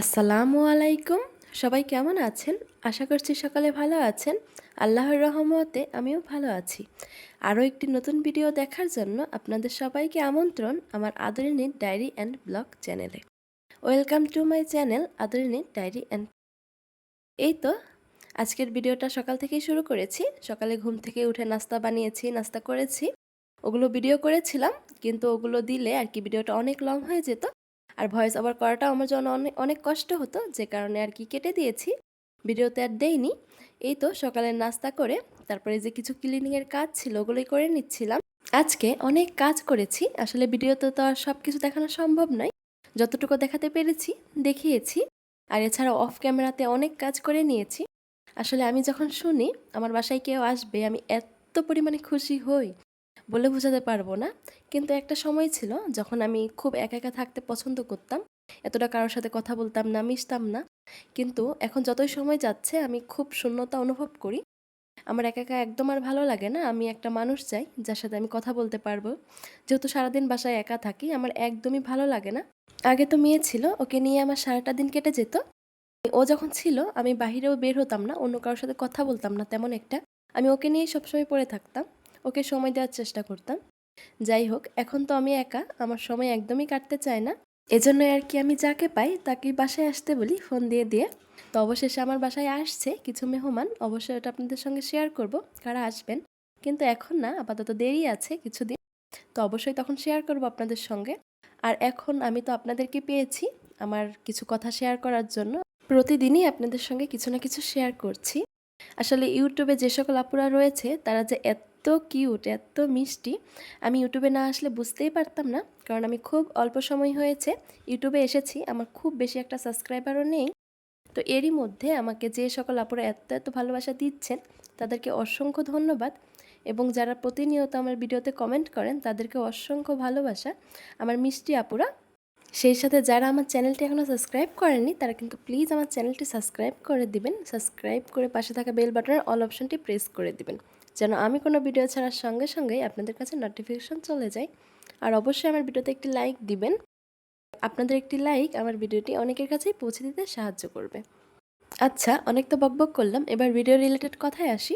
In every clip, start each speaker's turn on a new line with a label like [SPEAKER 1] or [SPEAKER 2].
[SPEAKER 1] আসসালামু আলাইকুম। সবাই কেমন আছেন? আশা করছি সকালে ভালো আছেন। আল্লাহর রহমতে আমিও ভালো আছি। আরও একটি নতুন ভিডিও দেখার জন্য আপনাদের সবাইকে আমন্ত্রণ আমার আদরিনীর ডায়েরি অ্যান্ড ব্লগ চ্যানেলে। ওয়েলকাম টু মাই চ্যানেল আদরিনীর ডায়েরি অ্যান্ড এই তো, আজকের ভিডিওটা সকাল থেকেই শুরু করেছি। সকালে ঘুম থেকে উঠে নাস্তা বানিয়েছি, নাস্তা করেছি। ওগুলো ভিডিও করেছিলাম, কিন্তু ওগুলো দিলে আর কি ভিডিওটা অনেক লং হয়ে যেত আর ভয়েস ওভার করাটা আমার জন্য অনেক অনেক কষ্ট হতো, যে কারণে আর কি কেটে দিয়েছি। ভিডিওতে আর দেইনি। এই তো সকালের নাস্তা করে, তারপরে যে কিছু ক্লিনিংয়ের কাজ ছিল ওগুলোই করে নিচ্ছিলাম। আজকে অনেক কাজ করেছি, আসলে ভিডিওতে তো আর সব কিছু দেখানো সম্ভব নয়। যতটুকু দেখাতে পেরেছি, দেখিয়েছি। আর এছাড়া অফ ক্যামেরাতে অনেক কাজ করে নিয়েছি। আসলে আমি যখন শুনি, আমার বাসায় কেউ আসবে, আমি এত পরিমাণে খুশি হই। বলে বোঝাতে পারব না। কিন্তু একটা সময় ছিল যখন আমি খুব একা একা থাকতে পছন্দ করতাম। এতটা কারোর সাথে কথা বলতাম না, মিশতাম না। কিন্তু এখন যতই সময় যাচ্ছে, আমি খুব শূন্যতা অনুভব করি। আমার একা একা একদম আর ভালো লাগে না। আমি একটা মানুষ চাই, যার সাথে আমি কথা বলতে পারব। যেহেতু সারাদিন বাসায় একা থাকি, আমার একদমই ভালো লাগে না। আগে তো মেয়ে ছিল, ওকে নিয়ে আমার সারাটা দিন কেটে যেত। ও যখন ছিল, আমি বাহিরেও বের হতাম না, অন্য কারোর সাথে কথা বলতাম না, তেমন একটা। আমি ওকে নিয়ে সবসময় পড়ে থাকতাম। ওকে সময় দেওয়ার চেষ্টা করতাম। যাই হোক, এখন তো আমি একা, আমার সময় একদমই কাটতে চায় না। এজন্য আর কি আমি যাকে পাই তাকে বাসায় আসতে বলি, ফোন দিয়ে দিয়ে। তো অবশেষে আমার বাসায় আসছে কিছু মেহমান, অবশ্যই ওটা আপনাদের সঙ্গে শেয়ার করব, কারা আসবেন। কিন্তু এখন না, আপাতত দেরি আছে কিছুদিন। তো অবশ্যই তখন শেয়ার করব আপনাদের সঙ্গে। আর এখন আমি তো আপনাদেরকে পেয়েছি আমার কিছু কথা শেয়ার করার জন্য। প্রতিদিনই আপনাদের সঙ্গে কিছু না কিছু শেয়ার করছি। আসলে ইউটিউবে যে সকল আপুরা রয়েছে, তারা যে এত কিউট এত মিষ্টি। আমি ইউটিউবে না আসলে বুঝতেই পারতাম না, কারণ আমি খুব অল্প সময় হয়েছে ইউটিউবে এসেছি, আমার খুব বেশি একটা সাবস্ক্রাইবারও নেই। তো এরই মধ্যে আমাকে যে সকল আপুরা এত এত ভালোবাসা দিচ্ছেন, তাদেরকে অসংখ্য ধন্যবাদ। এবং যারা প্রতিনিয়ত আমার ভিডিওতে কমেন্ট করেন, তাদেরকে অসংখ্য ভালোবাসা। আমার মিষ্টি আপুরা, সেই সাথে যারা আমার চ্যানেলটি এখনও সাবস্ক্রাইব করেনি তারা কিন্তু প্লিজ আমার চ্যানেলটি সাবস্ক্রাইব করে দিবেন। সাবস্ক্রাইব করে পাশে থাকা বেল বাটনের অল অপশনটি প্রেস করে দিবেন। যেন আমি কোনো ভিডিও ছাড়ার সঙ্গে সঙ্গেই আপনাদের কাছে নোটিফিকেশন চলে যায়। আর অবশ্যই আমার ভিডিওতে একটি লাইক দিবেন। আপনাদের একটি লাইক আমার ভিডিওটি অনেকের কাছেই পৌঁছে দিতে সাহায্য করবে। আচ্ছা অনেক তো বকবক করলাম। এবার ভিডিও রিলেটেড কথায় আসি।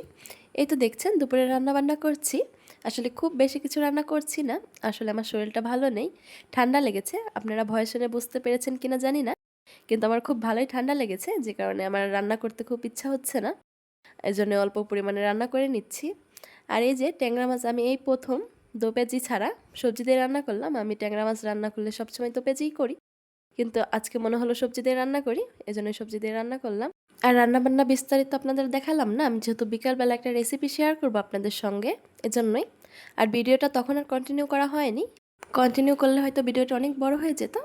[SPEAKER 1] এই তো দেখছেন, দুপুরে রান্না বান্না করছি। আসলে খুব বেশি কিছু রান্না করছি না। আসলে আমার শরীরটা ভালো নেই। ঠান্ডা লেগেছে। আপনারা ভয় শুনে বুঝতে পেরেছেন কিনা জানি না। কিন্তু আমার খুব ভালোই ঠান্ডা লেগেছে। যে কারণে আমার রান্না করতে খুব ইচ্ছা হচ্ছে না। এই জন্য অল্প পরিমাণে রান্না করে নিচ্ছি। আর এই যে ট্যাংরা মাছ আমি এই প্রথম দো পেঁচি ছাড়া সবজি দিয়ে রান্না করলাম। আমি ট্যাংরা মাছ রান্না করলে সবসময় তো পেঁচিই করি। কিন্তু আজকে মনে হলো সবজি দিয়ে রান্না করি, এজন্য সবজি দিয়ে রান্না করলাম। আর রান্না বান্না বিস্তারিত আপনাদের দেখালাম না, আমি যেহেতু বিকালবেলা একটা রেসিপি শেয়ার করব আপনাদের সঙ্গে এজন্যই। আর ভিডিওটা তখন আর কন্টিনিউ করা হয়নি। কন্টিনিউ করলে হয়তো ভিডিওটা অনেক বড় হয়ে যেত।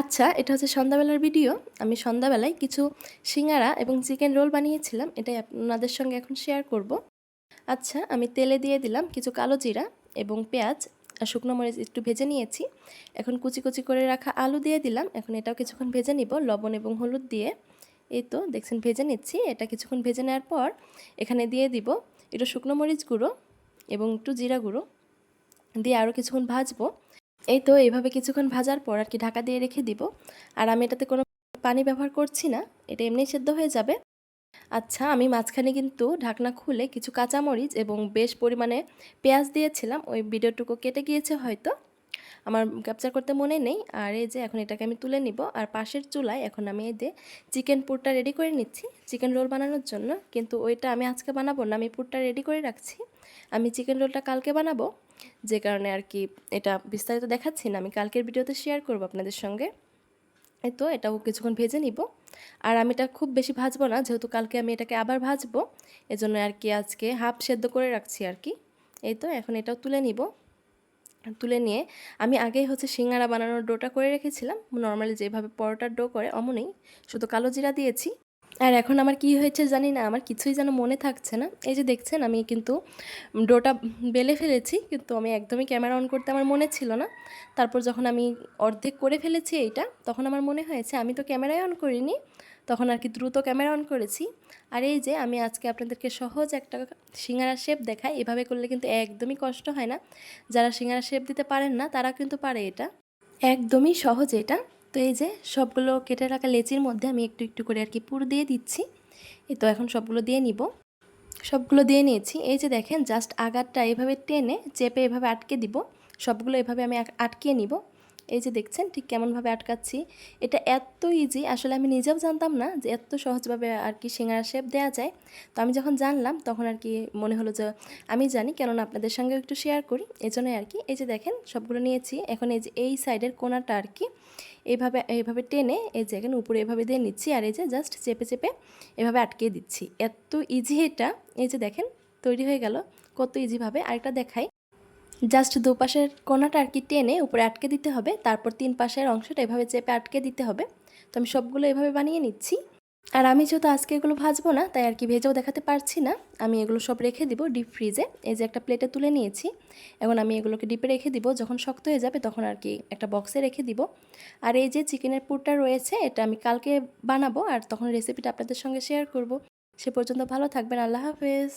[SPEAKER 1] আচ্ছা এটা হচ্ছে সন্ধ্যাবেলার ভিডিও। আমি সন্ধ্যাবেলায় কিছু সিঙ্গারা এবং চিকেন রোল বানিয়েছিলাম, এটাই আপনাদের সঙ্গে এখন শেয়ার করব। আচ্ছা আমি তেলে দিয়ে দিলাম কিছু কালো জিরা এবং পেঁয়াজ আর শুকনো মরিচ একটু ভেজে নিয়েছি। এখন কুচি কুচি করে রাখা আলু দিয়ে দিলাম। এখন এটাও কিছুক্ষণ ভেজে নিব, লবণ এবং হলুদ দিয়ে। এই তো, দেখছেন ভেজে নিচ্ছি। এটা কিছুক্ষণ ভেজে নেওয়ার পর এখানে দিয়ে দিব একটু শুকনো মরিচ গুঁড়ো এবং একটু জিরা গুঁড়ো। দিয়ে আরও কিছুক্ষণ ভাজবো। এই তো এইভাবে কিছুক্ষণ ভাজার পর আর কি ঢাকা দিয়ে রেখে দিব। আর আমি এটাতে কোনো পানি ব্যবহার করছি না, এটা এমনি সেদ্ধ হয়ে যাবে। আচ্ছা আমি মাঝখানে কিন্তু ঢাকনা খুলে কিছু কাঁচামরিচ এবং বেশ পরিমাণে পেঁয়াজ দিয়েছিলাম, ওই ভিডিওটুকু কেটে গিয়েছে হয়তো। আমার ক্যাপচার করতে মনে নেই, আর এই যে এখন এটাকে আমি তুলে নিব, আর পাশের চুলায় এখন আমি এই যে চিকেন পুরটা রেডি করে নিচ্ছি চিকেন রোল বানানোর জন্য। কিন্তু ওইটা আমি আজকে বানাবো না, আমি পুরটা রেডি করে রাখছি। আমি চিকেন রোলটা কালকে বানাবো যে কারণে আর কি এটা বিস্তারিত দেখাচ্ছি না, আমি কালকের ভিডিওতে শেয়ার করব আপনাদের সঙ্গে। এই তো, এটাও কিছুক্ষণ ভেজে নিব। আর আমি এটা খুব বেশি ভাজবো না, যেহেতু কালকে আমি এটাকে আবার ভাজবো, এজন্য আর কি আজকে হাফ সেদ্ধ করে রাখছি আর কি। এই তো, এখন এটাও তুলে নিব। তুলে নিয়ে আমি আগেই হচ্ছে সিঙ্গারা বানানোর ডোটা করে রেখেছিলাম, নর্মালি যেভাবে পরোটার ডো করে, অমনই। শুধু কালো জিরা দিয়েছি আর এখন আমার কি হয়েছে জানি না, আমার কিছুই যেন মনে থাকছে না। এই যে দেখছেন, আমি কিন্তু ডোটা বেলে ফেলেছি, কিন্তু আমি একদমই ক্যামেরা অন করতে আমার মনে ছিল না। তারপর যখন আমি অর্ধেক করে ফেলেছি এইটা, তখন আমার মনে হয়েছে, আমি তো ক্যামেরায় অন করিনি, তখন আর কি দ্রুত ক্যামেরা অন করেছি। আর এই যে আমি আজকে আপনাদেরকে সহজ একটা সিঙ্গারা শেপ দেখাই, এভাবে করলে কিন্তু একদমই কষ্ট হয় না। যারা সিঙ্গারা শেপ দিতে পারেন না তারা কিন্তু পারে এটা। একদমই সহজ এটা। তো এই যে সবগুলো কেটে রাখা লেচির মধ্যে আমি একটু একটু করে আর কি পুর দিয়ে দিচ্ছি। এই তো এখন সবগুলো দিয়ে নিব। সবগুলো দিয়ে নিয়েছি। এই যে দেখেন জাস্ট আগারটা এভাবে টেনে চেপে এভাবে আটকে দিব। সবগুলো এভাবে আমি আট- আটকিয়ে নিব। এই যে দেখছেন, ঠিক কেমনভাবে আটকাচ্ছি। এটা এত ইজি আসলে আমি নিজেও জানতাম না যে এত সহজভাবে আর কি সিঙ্গারা শেপ দেওয়া যায়। তো আমি যখন জানলাম, তখন আর কি মনে হলো যে আমি জানি, কেননা আপনাদের সঙ্গেও একটু শেয়ার করি। এই জন্যই আর কি। এই যে দেখেন, সবগুলো নিয়েছি। এখন এই যে এই সাইডের কোনাটা আর কি এইভাবে এভাবে টেনে এই যে এখানে উপরে এভাবে দিয়ে নিচ্ছি আর এই যে জাস্ট চেপে চেপে এভাবে আটকে দিচ্ছি। এত ইজি এটা। এই যে দেখেন, তৈরি হয়ে গেল। কত ইজিভাবে আরেকটা দেখাই। জাস্ট দুপাশের কোনাটা আর কি টেনে উপরে আটকে দিতে হবে। তারপর তিন পাশের অংশটা এভাবে চেপে আটকে দিতে হবে। তো আমি সবগুলো এভাবে বানিয়ে নিচ্ছি। আর আমি যেহেতু আজকে এগুলো ভাজবো না, তাই আর কি ভেজেও দেখাতে পারছি না। আমি এগুলো সব রেখে দিব ডিপ ফ্রিজে এই যে একটা প্লেটে তুলে নিয়েছি। এখন আমি এগুলোকে ডিপে রেখে দিব। যখন শক্ত হয়ে যাবে তখন আর কি একটা বক্সে রেখে দিব। আর এই যে চিকেনের পুরটা রয়েছে, এটা আমি কালকে বানাবো। আর তখন রেসিপিটা আপনাদের সঙ্গে শেয়ার করব। সে পর্যন্ত ভালো থাকবেন। আল্লাহ হাফেজ।